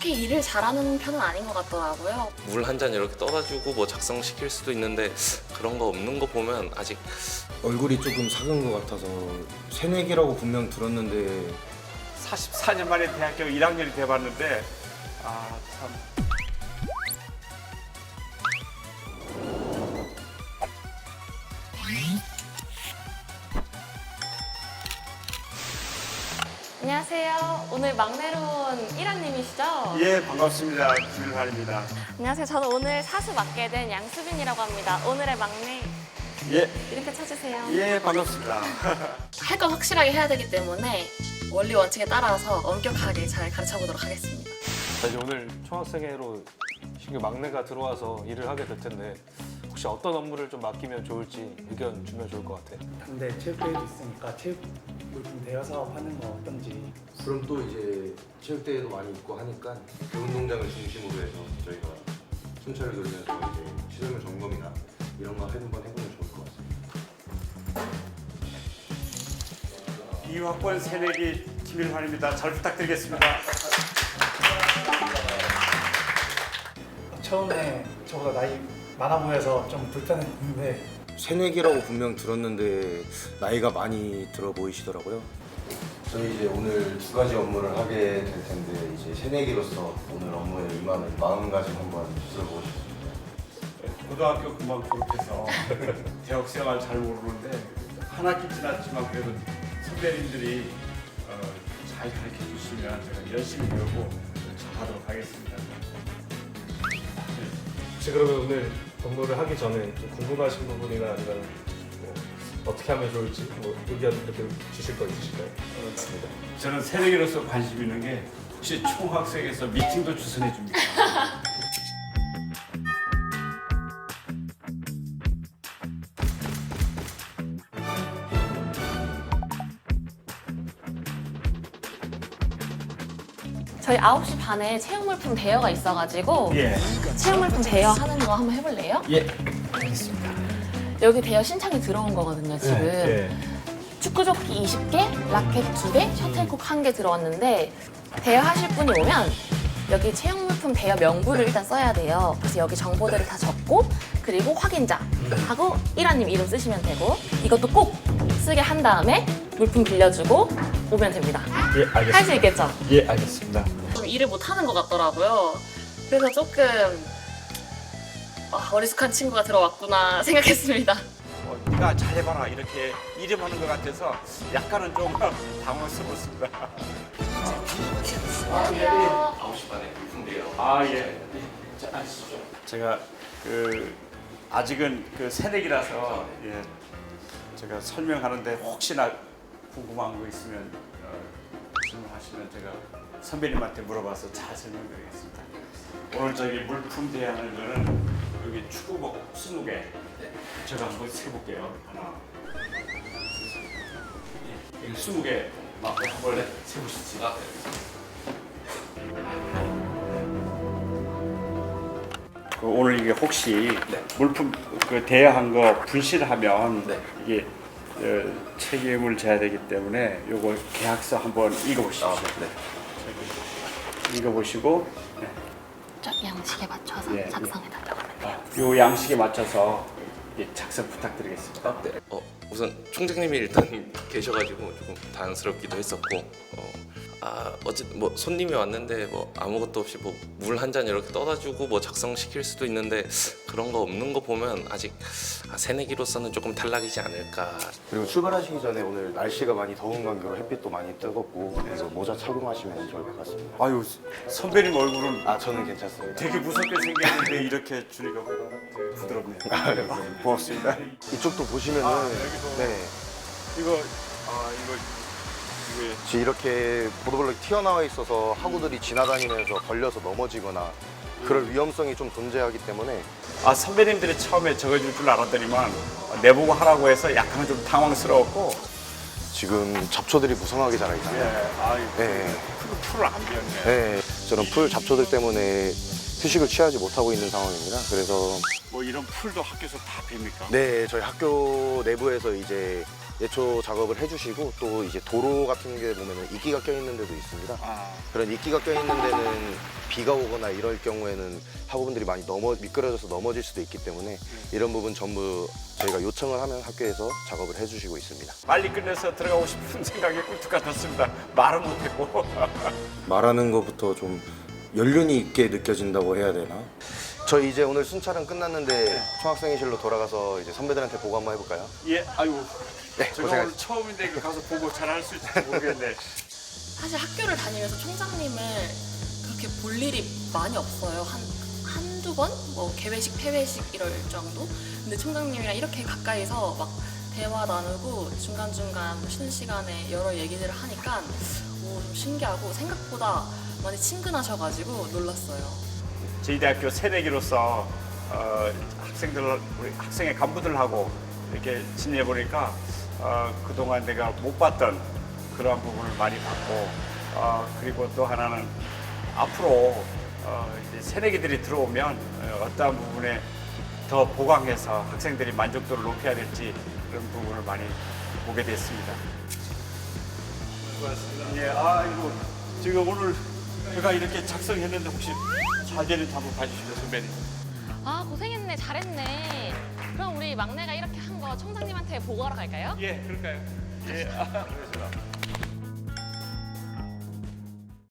그렇게 일을 잘하는 편은 아닌 것 같더라고요. 물 한 잔 이렇게 떠다 주고 뭐 작성시킬 수도 있는데 그런 거 없는 거 보면 아직 얼굴이 조금 작은 것 같아서 새내기라고 분명 들었는데 44년 만에 대학교 1학년이 돼봤는데 아 참. 안녕하세요. 오늘 막내로 온 이란님이시죠? 예 반갑습니다 김일환입니다. 안녕하세요. 저는 오늘 사수 맡게 된 양수빈이라고 합니다. 오늘의 막내 예 이렇게 쳐주세요. 예, 반갑습니다. 할 건 확실하게 해야 되기 때문에 원리 원칙에 따라서 엄격하게 잘 가르쳐 보도록 하겠습니다. 자, 이제 오늘 총학생회로 신규 막내가 들어와서 일을 하게 될 텐데 혹시 어떤 업무를 좀 맡기면 좋을지 의견 주면 좋을 것 같아. 근데 체육대회도 있으니까 체육 물품 대여 사업 하는 거 어떤지 그럼 또 이제 체육대회도 많이 있고 하니까 교운동장을 중심으로 해서 저희가 순찰을 돌면서 이제 시설물 점검이나 이런 거 한번 해보면 좋을 것 같습니다. 이학번 새내기 김일환입니다. 잘 부탁드리겠습니다. 처음에 저보다 나이 많아 보여서 좀 불편했는데 새내기라고 분명 들었는데 나이가 많이 들어 보이시더라고요. 저희 이제 오늘 두 가지 업무를 하게 될 텐데 이제 새내기로서 오늘 업무에 임하는 마음가짐 한번 들어보고 싶습니다. 고등학교 금방 졸업해서 대학 생활 잘 모르는데 한 학기 지났지만 그래도 선배님들이 어, 잘 가르쳐 주시면 제가 열심히 배우고 잘하도록 하겠습니다. 혹시 그러면 오늘 업무를 하기 전에 좀 궁금하신 부분이나 아니면 뭐 어떻게 하면 좋을지 뭐 의견 이렇게 주실 거 있으실까요? 맞습니다. 저는 새내기로서 관심 있는 게 혹시 총학생에서 미팅도 주선해 줍니까? 저희 9시 반에 체육물품 대여가 있어가지고 예. 체육물품 대여하는 거 한번 해볼래요? 예. 알겠습니다. 여기 대여 신청이 들어온 거거든요, 지금. 예. 축구조끼 20개, 라켓 2개, 셔틀콕 1개 들어왔는데 대여하실 분이 오면 여기 체육물품 대여 명부를 일단 써야 돼요. 그래서 여기 정보들을 다 적고 그리고 확인자 하고 이라님 이름 쓰시면 되고 이것도 꼭 쓰게 한 다음에 물품 빌려주고 오면 됩니다. 예, 할수 있겠죠? 예, 알겠습니다. 좀 일을 못 하는 것 같더라고요. 그래서 조금 아, 어리숙한 친구가 들어왔구나 생각했습니다. 어, 네가 잘해봐라 이렇게 이름하는 것 같아서 약간은 좀 당황스럽습니다. 9시 반에 불fun데요. 아 예. 자 앉으시죠. 제가 그 아직은 그 새내기라서 예 제가 설명하는데 혹시나 궁금한 거 있으면 어, 질문하시면 제가 선배님한테 물어봐서 잘 설명드리겠습니다. 오늘 저기 물품 대하는 거는 여기 축구복 20개 제가 한번 세볼게요. 하나, 예, 20개 막 한번 세보시죠. 아, 네. 그 오늘 이게 혹시 물품 그 대여한 거 분실하면 네. 이게 어, 책임을 져야 되기 때문에 요거 계약서 한번 읽어보십시오. 아, 네. 읽어보시고 네. 저 양식에 맞춰서 예, 작성해 달라고 하면 돼요. 요 양식에 맞춰서 예, 작성 부탁드리겠습니다. 아, 네. 어, 우선 총장님이 일단 계셔가지고 조금 당황스럽기도 했었고 어, 아 어쨌든 뭐 손님이 왔는데 뭐 아무것도 없이 뭐 물 한 잔 이렇게 떠다 주고 뭐 작성시킬 수도 있는데 그런 거 없는 거 보면 아직 아, 새내기로서는 조금 탈락이지 않을까 그리고 출발하시기 전에 오늘 날씨가 많이 더운 관계로 햇빛도 많이 뜨겁고 그래서 모자 착용하시면 좋을 것 같습니다. 아유 선배님 얼굴은 아 저는 괜찮습니다. 되게 무섭게 생겼는데 이렇게 주니까 부드럽네요. 아, 고맙습니다. 이쪽도 보시면은 아, 여기도. 네 이거 아 이거 지금 이렇게 보도블럭이 튀어나와 있어서 하구들이 지나다니면서 걸려서 넘어지거나 그럴 위험성이 좀 존재하기 때문에 아 선배님들이 처음에 적어줄 줄 알았더니만 내보고 하라고 해서 약간 좀 당황스러웠고 지금 잡초들이 무성하게 자라 예, 있잖아요. 아 네. 풀을 안 비웠네. 네, 저는 풀 잡초들 때문에 휴식을 취하지 못하고 있는 상황입니다. 그래서 뭐 이런 풀도 학교에서 다 빕니까? 네, 저희 학교 내부에서 이제 예초 작업을 해주시고 또 이제 도로 같은 게 보면은 이끼가 껴 있는 데도 있습니다. 아, 그런 이끼가 껴 있는 데는 비가 오거나 이럴 경우에는 학우분들이 많이 넘어 미끄러져서 넘어질 수도 있기 때문에 이런 부분 전부 저희가 요청을 하면 학교에서 작업을 해주시고 있습니다. 빨리 끝내서 들어가고 싶은 생각이 꿀뚝 같았습니다. 말은 못했고. 말하는 것부터 좀 연륜이 있게 느껴진다고 해야 되나? 저희 이제 오늘 순찰은 끝났는데 총학생회실로 돌아가서 이제 선배들한테 보고 한번 해볼까요? 예, 아이고. 네, 제가 고생하셨습니다. 오늘 처음인데 그 가서 보고 잘 할 수 있을지 모르겠네. 사실 학교를 다니면서 총장님을 그렇게 볼 일이 많이 없어요. 한, 한두 번? 뭐 개회식, 폐회식 이럴 정도? 근데 총장님이랑 이렇게 가까이서 막 대화 나누고 중간중간 뭐 쉬는 시간에 여러 얘기들을 하니까 오, 좀 신기하고 생각보다 많이 친근하셔가지고 놀랐어요. 저희 대학교 새내기로서 어, 학생들 우리 학생의 간부들하고 이렇게 지내 보니까 어, 그동안 내가 못 봤던 그러한 부분을 많이 봤고 어, 그리고 또 하나는 앞으로 어, 이제 새내기들이 들어오면 어, 어떠한 부분에 더 보강해서 학생들이 만족도를 높여야 될지 그런 부분을 많이 보게 됐습니다. 수고하셨습니다. 예, 아이고 제가 오늘 제가 이렇게 작성했는데 혹시 잘 되는지 한번 봐주시죠 선배님. 아 고생했네 잘했네. 그럼 우리 막내가 이렇게 한거 총장님한테 보고하러 갈까요? 예, 그럴까요? 예, 아, 그러시다.